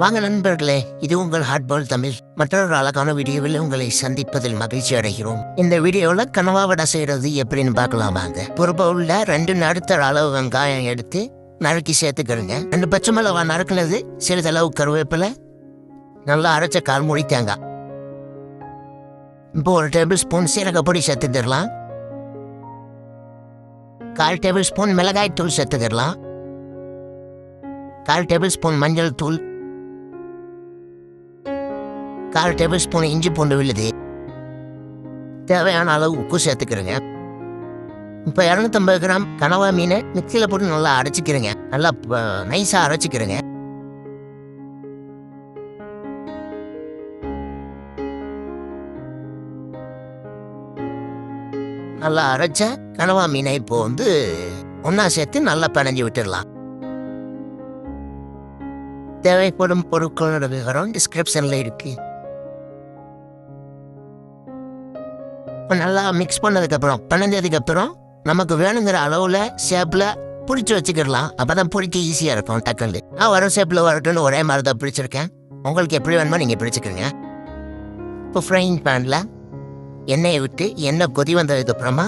வாங்க நண்பர்களே இது உங்கள் ஹாட்பால் தமிழ். மற்றொரு அழகான வீடியோவில் உங்களை சந்திப்பதில் மகிழ்ச்சி அடைகிறோம். இந்த வீடியோவில் கனவா வடை செய்யறது எப்படின்னு பார்க்கலாம் வாங்க. ஒரு பவுல்ல ரெண்டு நடுத்தர அளவு வெங்காயம் எடுத்து நறுக்கி சேர்த்துக்கிறேங்க ரெண்டு பச்சை மிளகா நறுக்குனது சிறிதளவு கருவேப்பிலை நல்லா அரைச்ச கால் மூடி தேங்காய். இப்போ ஒரு டேபிள் ஸ்பூன் சீரகப்பொடி சேர்த்துக்கிடலாம். கால் டேபிள் ஸ்பூன் மிளகாய் தூள் சேர்த்துக்கிடலாம். கால் டேபிள் ஸ்பூன் மஞ்சள் தூள் கால் டேபிள் ஸ்பூன் இஞ்சி பூண்டு விழுது. தேவையான அளவு உப்பு சேர்த்துக்கிறேங்க. இப்போ இரநூத்தம்பது கிராம் கனவா மீனை மிக்சியில் போட்டு நல்லா அரைச்சிக்கிறேங்க. நல்லா நைஸாக அரைச்சிக்கிறேங்க. நல்லா அரைச்ச கனவா மீனை இப்போ வந்து ஒன்றா சேர்த்து நல்லா பிணைஞ்சு விட்டுடலாம். தேவைப்படும் பொருட்களோட விவரம் டிஸ்கிரிப்ஷனில் இருக்குது இப்போ நல்லா மிக்ஸ் பண்ணதுக்கப்புறம் பிணைஞ்சதுக்கப்புறம் நமக்கு வேணுங்கிற அளவில் ஷேப்பில் பிடிச்சி வச்சுக்கிடலாம். அப்போ தான் பிடிக்க ஈஸியாக இருக்கும் டக்குன்னு நான் வர ஷேப்பில் வரட்டும்னு ஒரே மாதிரி தான் பிடிச்சிருக்கேன் உங்களுக்கு எப்படி வேணுமோ நீங்கள் பிடிச்சிக்கிறீங்க இப்போ ஃப்ரைங் பேனில் எண்ணெயை விட்டு எண்ணெய் கொதி வந்ததுக்கப்புறமா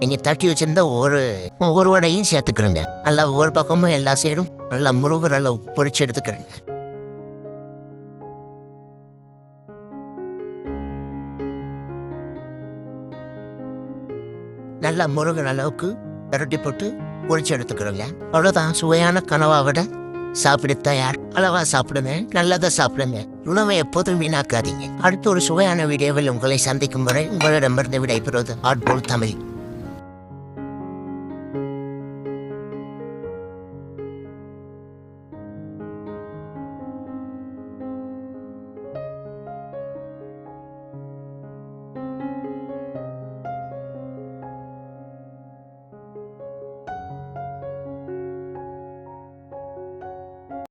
நீங்கள் தட்டி வச்சுருந்த ஒரு ஒவ்வொரு வடையும் சேர்த்துக்கிறேங்க நல்லா ஒவ்வொரு பக்கமும் எல்லா சைடும் நல்லா முருகர் நல்லா பொரிச்சு எடுத்துக்கிறேங்க நல்லா முருகன் அளவுக்கு விரட்டி போட்டு பொரிச்சு எடுத்துக்கிறோங்க. அவ்வளோதான் சுவையான கனவா விட. சாப்பிட தயார். அளவா சாப்பிடுங்க நல்லதா சாப்பிடுங்க. உணவை எப்போதும் வீணாக்காதீங்க. அடுத்த ஒரு சுவையான வீடியோவில் உங்களை சந்திக்கும் வரை உங்களிடமிருந்து விடைபெறுவது ஆட்போல் தமிழ்.